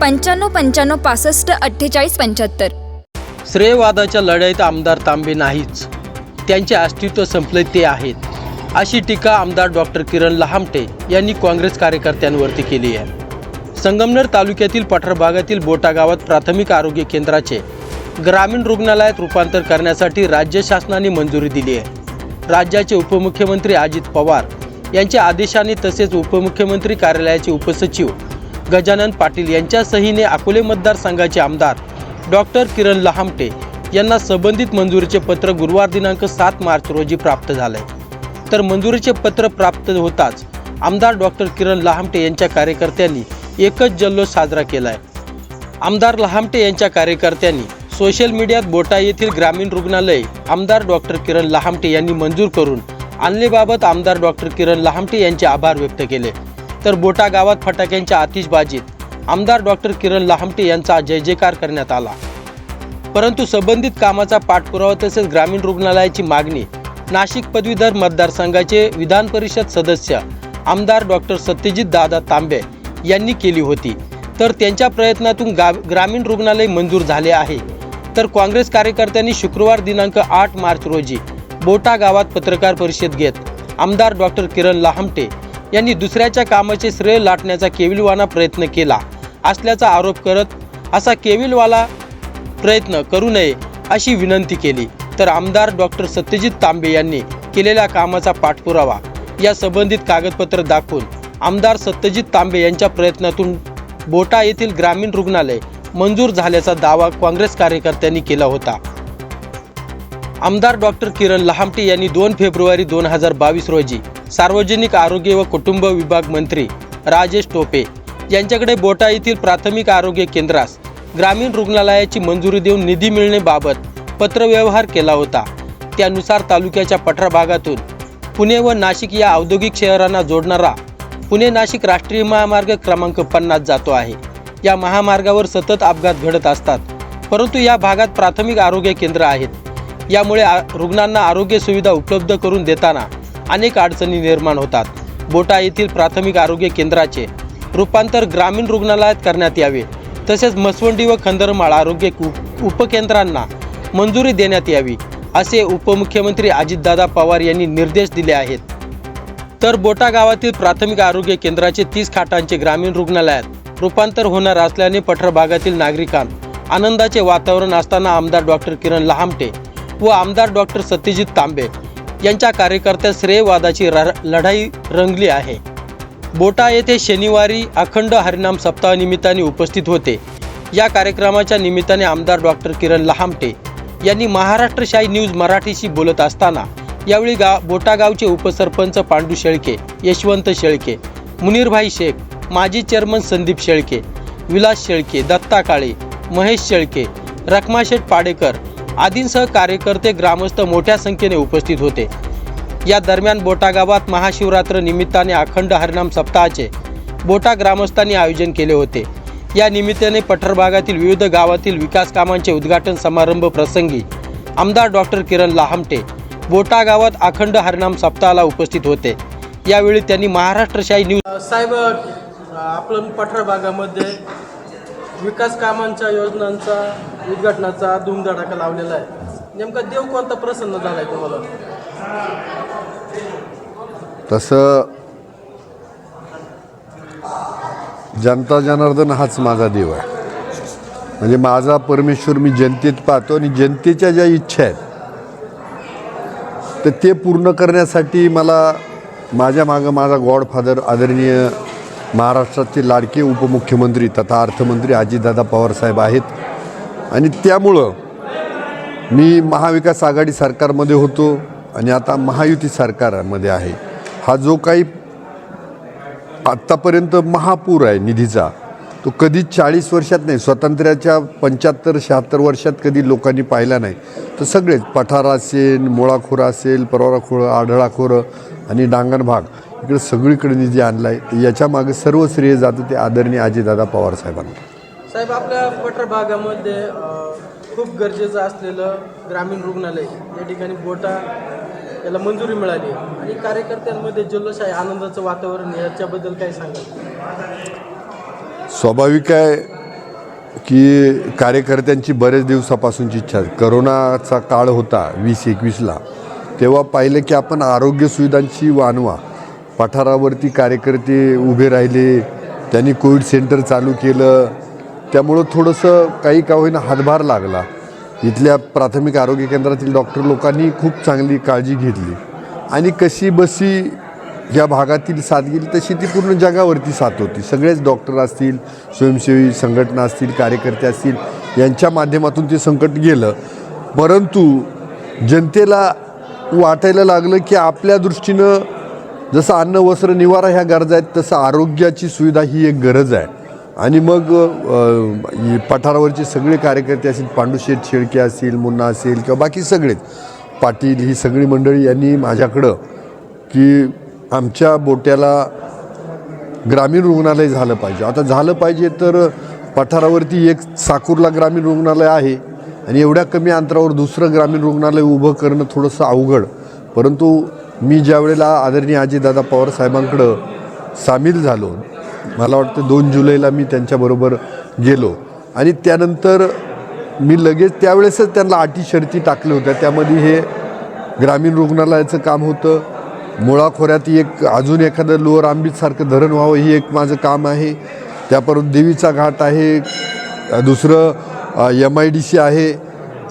पंच्याण्णव पंच्याण्णव पासष्ट अठ्ठेचाळीस पंच्याहत्तर. श्रेयवादाच्या लढाईत आमदार तांबे नाहीच. त्यांचे अस्तित्व संपले ते आहेत. अशी टीका आमदार डॉक्टर किरण लहामटे यांनी काँग्रेस कार्यकर्त्यांवरती केली आहे. संगमनेर तालुक्यातील पठार भागातील बोटा गावात प्राथमिक आरोग्य केंद्राचे ग्रामीण रुग्णालयात रूपांतर करण्यासाठी राज्य शासनाने मंजुरी दिली आहे. राज्याचे उपमुख्यमंत्री अजित पवार यांच्या आदेशाने तसेच उपमुख्यमंत्री कार्यालयाचे उपसचिव गजानन पाटील यांच्या सहीने अकोले मतदारसंघाचे आमदार डॉक्टर किरण लहामटे यांना संबंधित मंजुरीचे पत्र गुरुवार दिनांक सात मार्च रोजी प्राप्त झाले तर मंजुरीचे पत्र प्राप्त होताच आमदार डॉक्टर किरण लहामटे यांच्या कार्यकर्त्यांनी एकच जल्लोष साजरा केला आहे आमदार लहामटे यांच्या कार्यकर्त्यांनी सोशल मीडियात बोटा येथील ग्रामीण रुग्णालय आमदार डॉक्टर किरण लहामटे यांनी मंजूर करून आणलेबाबत आमदार डॉक्टर किरण लहामटे यांचे आभार व्यक्त केले. तर बोटा गावात फटाक्यांच्या आतिषबाजीत. आमदार डॉक्टर किरण लहामटे यांचा जय जयकार करण्यात आला. परंतु संबंधित कामाचा पाठपुरावा तसेच ग्रामीण रुग्णालयाची मागणी नाशिक पदवीधर मतदारसंघाचे विधान परिषद सदस्य आमदार डॉक्टर सत्यजित दादा तांबे यांनी केली होती. तर त्यांच्या प्रयत्नातून गा ग्रामीण रुग्णालय मंजूर झाले आहे. तर काँग्रेस कार्यकर्त्यांनी शुक्रवार दिनांक आठ मार्च रोजी बोटा गावात पत्रकार परिषद घेत आमदार डॉक्टर किरण लहामटे यांनी दुसऱ्याच्या कामाचे श्रेय लाटण्याचा केविलवाना प्रयत्न केला. असल्याचा आरोप करत असा केविलवाला प्रयत्न करू नये अशी विनंती केली. तर आमदार डॉक्टर सत्यजित तांबे यांनी केलेल्या कामाचा पाठपुरावा या संबंधित कागदपत्र दाखवून आमदार सत्यजित तांबे यांच्या प्रयत्नातून बोटा येथील ग्रामीण रुग्णालय मंजूर झाल्याचा दावा काँग्रेस कार्यकर्त्यांनी केला होता. आमदार डॉक्टर किरण लहामटे यांनी दोन फेब्रुवारी दोन हजार बावीस रोजी सार्वजनिक आरोग्य व कुटुंब विभाग मंत्री राजेश टोपे यांच्याकडे बोटा येथील प्राथमिक आरोग्य केंद्रास ग्रामीण रुग्णालयाची मंजुरी देऊन निधी मिळण्याबाबत पत्रव्यवहार केला होता. त्यानुसार तालुक्याच्या पठार भागातून पुणे व नाशिक या औद्योगिक शहरांना जोडणारा पुणे नाशिक राष्ट्रीय महामार्ग क्रमांक पन्नास जातो आहे. या महामार्गावर सतत अपघात घडत असतात. परंतु या भागात प्राथमिक आरोग्य केंद्र आहेत. यामुळे रुग्णांना आरोग्य सुविधा उपलब्ध करून देताना अनेक अडचणी निर्माण होतात. बोटा येथील प्राथमिक आरोग्य केंद्राचे रूपांतर ग्रामीण रुग्णालयात करण्यात यावे. तसेच मसवंडी व खंदरमाळ आरोग्य उपकेंद्रांना मंजुरी देण्यात यावी असे उपमुख्यमंत्री अजितदादा पवार यांनी निर्देश दिले आहेत. तर बोटा गावातील प्राथमिक आरोग्य केंद्राचे तीस खाटांचे ग्रामीण रुग्णालयात रूपांतर होणार असल्याने पठर भागातील नागरिकांत आनंदाचे वातावरण असताना आमदार डॉक्टर किरण लहामटे व आमदार डॉक्टर सत्यजित तांबे यांच्या कार्यकर्त्या श्रेयवादाची र लढाई रंगली आहे. बोटा येथे शनिवारी अखंड हरिनाम सप्ताह निमित्ताने उपस्थित होते. या कार्यक्रमाच्या निमित्ताने आमदार डॉक्टर किरण लहामटे यांनी महाराष्ट्रशाही न्यूज मराठीशी बोलत असताना यावेळी गा बोटा गावचे उपसरपंच पांडू शेळके यशवंत शेळके मुनीरभाई शेख माजी चेअरमन संदीप शेळके विलास शेळके दत्ता काळे महेश शेळके रखमाशेठ पाडेकर आदींसह कार्यकर्ते ग्रामस्थ मोठ्या संख्येने उपस्थित होते. या दरम्यान बोटा गावात महाशिवरात्र निमित्ताने अखंड हरिनाम सप्ताहाचे बोटा ग्रामस्थांनी आयोजन केले होते. या निमित्ताने पठर भागातील विविध गावातील विकास कामांचे उद्घाटन समारंभ प्रसंगी आमदार डॉक्टर किरण लाहमटे बोटा गावात अखंड हरिनाम सप्ताहाला उपस्थित होते. यावेळी त्यांनी महाराष्ट्रशाही न्यूज साहेब आपण पठर भागामध्ये विकास कामांच्या योजनांचा उद्घाटनाचा धूमधडाका लावलेला आहे. नेमका देव कोणता प्रसन्न झाला आहे तुम्हाला? तसं जनता जनार्दन हाच माझा देव आहे. म्हणजे माझा परमेश्वर मी जनतेत पाहतो आणि जनतेच्या ज्या इच्छा आहेत तर ते पूर्ण करण्यासाठी मला माझ्या मागं माझा गॉडफादर आदरणीय महाराष्ट्राचे लाडके उपमुख्यमंत्री तथा अर्थमंत्री अजितदादा पवारसाहेब आहेत. आणि त्यामुळं मी महाविकास आघाडी सरकारमध्ये होतो आणि आता महायुती सरकारमध्ये आहे. हा जो काही आत्तापर्यंत महापूर आहे निधीचा तो कधी चाळीस वर्षात नाही स्वातंत्र्याच्या पंच्याहत्तर शहात्तर वर्षात कधी लोकांनी पाहिला नाही. तर सगळेच पठार असेल मुळाखोरं असेल परवाराखोरं आढळाखोरं आणि डांगण भाग इकडे सगळीकडे निधी आणला आहे याच्या मागे सर्व श्रेय जातं ते आदरणीय अजितदादा पवार साहेबांना. साहेब आपल्या पठार भागामध्ये खूप गरजेचं असलेलं ग्रामीण रुग्णालय या ठिकाणी बोटा याला मंजुरी मिळाली आणि कार्यकर्त्यांमध्ये जल्लोष आहे. आनंदाचं वातावरण. याच्याबद्दल काय सांगाल? स्वाभाविक आहे की कार्यकर्त्यांची बरेच दिवसापासूनची इच्छा. करोनाचा काळ होता वीस एकवीसला. तेव्हा पाहिलं की आपण आरोग्य सुविधांची वानवा. पठारावरती कार्यकर्ते उभे राहिले त्यांनी कोविड सेंटर चालू केलं. त्यामुळं थोडंसं काही का होईना हातभार लागला. इथल्या प्राथमिक आरोग्य केंद्रातील डॉक्टर लोकांनी खूप चांगली काळजी घेतली. आणि कशी बसी या भागातील साथ गेली तशी ती पूर्ण जगावरती साथ होती. सगळेच डॉक्टर असतील स्वयंसेवी संघटना असतील कार्यकर्ते असतील यांच्या माध्यमातून ते संकट गेलं. परंतु जनतेला वाटायला लागलं की आपल्या दृष्टीनं जसं अन्न वस्त्र निवारा ह्या गरजा आहेत तसं आरोग्याची सुविधा ही एक गरज आहे. आणि मग पठारावरचे सगळे कार्यकर्ते असतील पांडुशेठ शेळके असतील मुन्ना असेल किंवा बाकी सगळेच पाटील ही सगळी मंडळी यांनी माझ्याकडं की आमच्या बोट्याला ग्रामीण रुग्णालय झालं पाहिजे. आता झालं पाहिजे तर पठारावरती एक साकूरला ग्रामीण रुग्णालय आहे आणि एवढ्या कमी अंतरावर दुसरं ग्रामीण रुग्णालय उभं करणं थोडंसं अवघड. परंतु मी ज्या वेळेला आदरणीय आजीदादा पवार साहेबांकडं सामील झालो मला वाटतं दोन जुलैला मी त्यांच्याबरोबर गेलो. आणि त्यानंतर मी लगेच त्यावेळेसच त्यांना अटी शर्ती टाकल्या होत्या. त्यामध्ये हे ग्रामीण रुग्णालयाचं काम होतं. मुळाखोऱ्यात एक अजून एखादं लोअर आंबीतसारखं धरण व्हावं ही एक माझं काम आहे. त्यापर्यंत देवीचा घाट आहे. दुसरं एम आय डी सी आहे.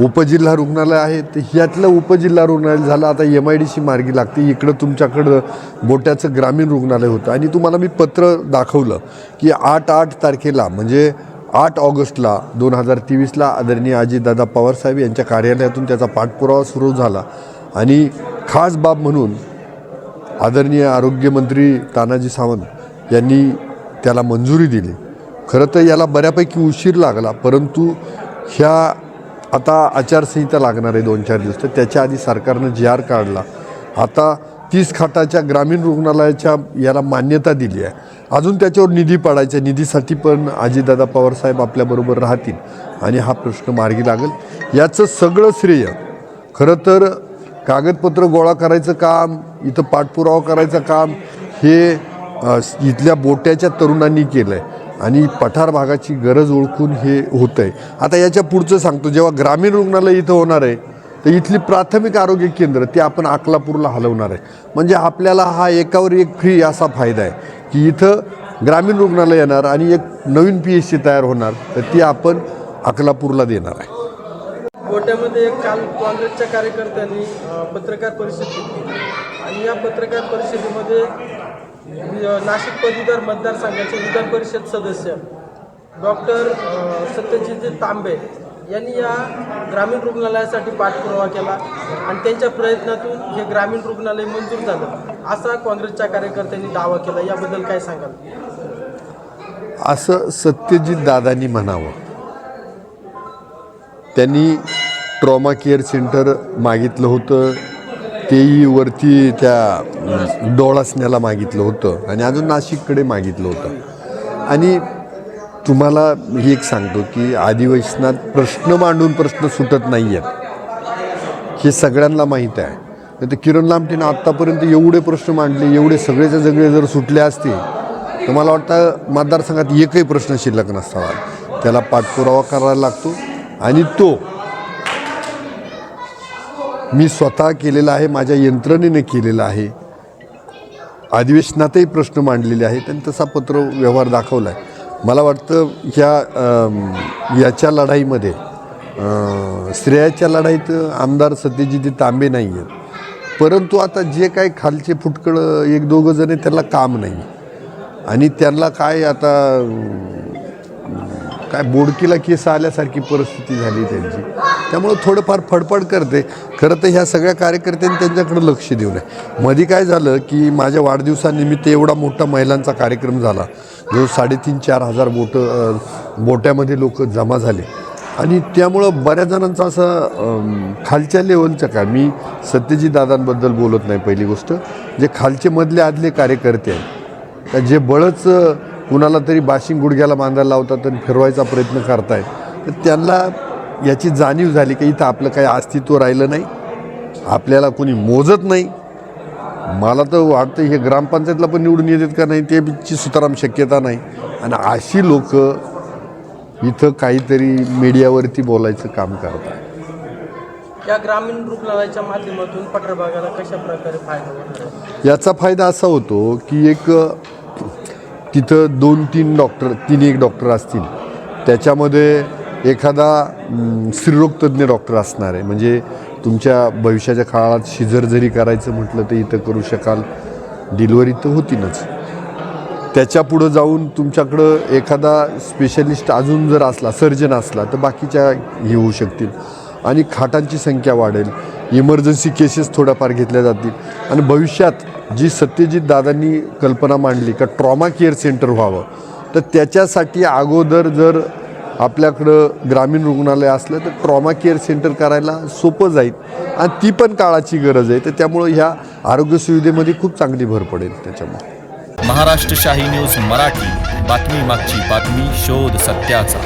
उपजिल्हा रुग्णालय आहे तर ह्यातलं उपजिल्हा रुग्णालय झालं आता एम आय डी सी मार्गी लागते. इकडं तुमच्याकडं बोट्याचं ग्रामीण रुग्णालय होतं. आणि तुम्हाला मी पत्र दाखवलं की आठ आठ तारखेला म्हणजे आठ ऑगस्टला दोन हजार तेवीसला आदरणीय अजितदादा पवारसाहेब यांच्या कार्यालयातून त्याचा पाठपुरावा सुरू झाला. आणि खास बाब म्हणून आदरणीय आरोग्यमंत्री तानाजी सावंत यांनी त्याला मंजुरी दिली. खरं तर याला बऱ्यापैकी उशीर लागला परंतु ह्या आता आचारसंहिता लागणार आहे दोन चार दिवस तर त्याच्या आधी सरकारनं जी आर काढला. आता तीस खाटाच्या ग्रामीण रुग्णालयाच्या याला मान्यता दिली आहे. अजून त्याच्यावर निधी पडायचा निधीसाठी पण आजीदादा पवारसाहेब आपल्याबरोबर राहतील. आणि हा प्रश्न मार्गी लागेल. याचं सगळं श्रेय खरं तर कागदपत्र गोळा करायचं काम इथं पाठपुरावा करायचं काम हे इथल्या बोट्याच्या तरुणांनी केलं आहे आणि पठार भागाची गरज ओळखून हे होतं आहे आता याच्या पुढचं सांगतो जेव्हा ग्रामीण रुग्णालय इथं होणार आहे तर इथली प्राथमिक आरोग्य केंद्र ते आपण अकलापूरला हलवणार आहे. म्हणजे आपल्याला हा एकावर एक फ्री असा फायदा आहे की इथं ग्रामीण रुग्णालय येणार आणि एक नवीन पी एच सी तयार होणार तर ती आपण अकलापूरला देणार आहे. गोट्यामध्ये काल काँग्रेसच्या कार्यकर्त्यांनी पत्रकार परिषद घेतली. आणि या पत्रकार परिषदेमध्ये म्हणजे, नाशिक पदवीधर मतदारसंघाचे विधान परिषद सदस्य डॉक्टर सत्यजित तांबे यांनी या ग्रामीण रुग्णालयासाठी पाठपुरावा केला आणि त्यांच्या प्रयत्नातून हे ग्रामीण रुग्णालय मंजूर झालं. असा काँग्रेसच्या कार्यकर्त्यांनी दावा केला. याबद्दल काय सांगाल? असं सत्यजित दादांनी म्हणावं. त्यांनी ट्रॉमा केअर सेंटर मागितलं होतं. तेही वरती त्या डोळासण्याला मागितलं होतं आणि अजून नाशिककडे मागितलं होतं. आणि तुम्हाला हे एक सांगतो की आदिवासीनात प्रश्न मांडून प्रश्न सुटत नाही आहेत हे सगळ्यांना माहीत आहे. नाही तर किरण लामटेनं आत्तापर्यंत एवढे प्रश्न मांडले एवढे सगळेच्या सगळे जर सुटले असते तर मला वाटतं मतदारसंघात एकही प्रश्न शिल्लक नसावा. त्याला पाठपुरावा करायला लागतो आणि तो मी स्वतः केलेला आहे माझ्या यंत्रणेने केलेला आहे. अधिवेशनातही प्रश्न मांडलेले आहेत आणि तसा पत्र व्यवहार दाखवला आहे. मला वाटतं ह्या याच्या लढाईमध्ये स्त्रियाच्या लढाईत आमदार सत्यजित तांबे नाही आहेत परंतु आता जे काय खालचे फुटकळं एक दोघं जण आहेत, त्यांना काम नाही. आणि त्यांना काय आता काय बोडकीला केस आल्यासारखी परिस्थिती झाली त्यांची. त्यामुळं थोडंफार फडफड करते. खरं तर ह्या सगळ्या कार्यकर्त्यांनी त्यांच्याकडे लक्ष देऊ नये मध्ये काय झालं की माझ्या वाढदिवसानिमित्त एवढा मोठा महिलांचा कार्यक्रम झाला. जो साडेतीन चार हजार बोटं बोट्यामध्ये लोक जमा झाले. आणि त्यामुळं बऱ्याच जणांचा असं खालच्या लेवलचं काय मी सत्यजी दादांबद्दल बोलत नाही पहिली गोष्ट. जे खालचे मधले आदले कार्यकर्ते आहेत जे बळच कुणाला तरी बाशिंग गुडघ्याला बांधायला लावतात आणि फिरवायचा प्रयत्न करतायत तर त्यांना याची जाणीव झाली की इथं आपलं काही अस्तित्व राहिलं नाही. आपल्याला कोणी मोजत नाही. मला तर वाटतं हे ग्रामपंचायतला पण निवडून येतात का नाही त्याची सुतराम शक्यता नाही. आणि अशी लोक इथं काहीतरी मीडियावरती बोलायचं काम करतात. या ग्रामीण रुग्णालयाच्या माध्यमातून पठार भागाला कशा प्रकारे फायदा याचा फायदा असा होतो की एक तिथं दोन तीन डॉक्टर तीन एक डॉक्टर असतील. त्याच्यामध्ये एखादा स्त्रीरोगतज्ञ डॉक्टर असणार आहे म्हणजे तुमच्या भविष्याच्या काळात शिजर जरी करायचं म्हटलं तर इथं करू शकाल. डिलिव्हरी तर होतीनच त्याच्या पुढं जाऊन तुमच्याकडं एखादा स्पेशलिस्ट अजून जर असला सर्जन असला तर बाकीच्या हे होऊ शकतील. आणि खाटांची संख्या वाढेल. इमर्जन्सी केसेस थोड्याफार घेतल्या जातील. आणि भविष्यात जी सत्यजित दादांनी कल्पना मांडली का ट्रॉमा केअर सेंटर व्हावं तर त्याच्यासाठी अगोदर जर आपल्याकडं ग्रामीण रुग्णालय असलं तर ट्रॉमा केअर सेंटर करायला सोपं जाईल. आणि ती पण काळाची गरज आहे. तर त्यामुळं ह्या आरोग्य सुविधेमध्ये खूप चांगली भर पडेल त्याच्यामुळे. महाराष्ट्र शाही न्यूज मराठी. बातमी मागची बातमी शोध सत्याचा.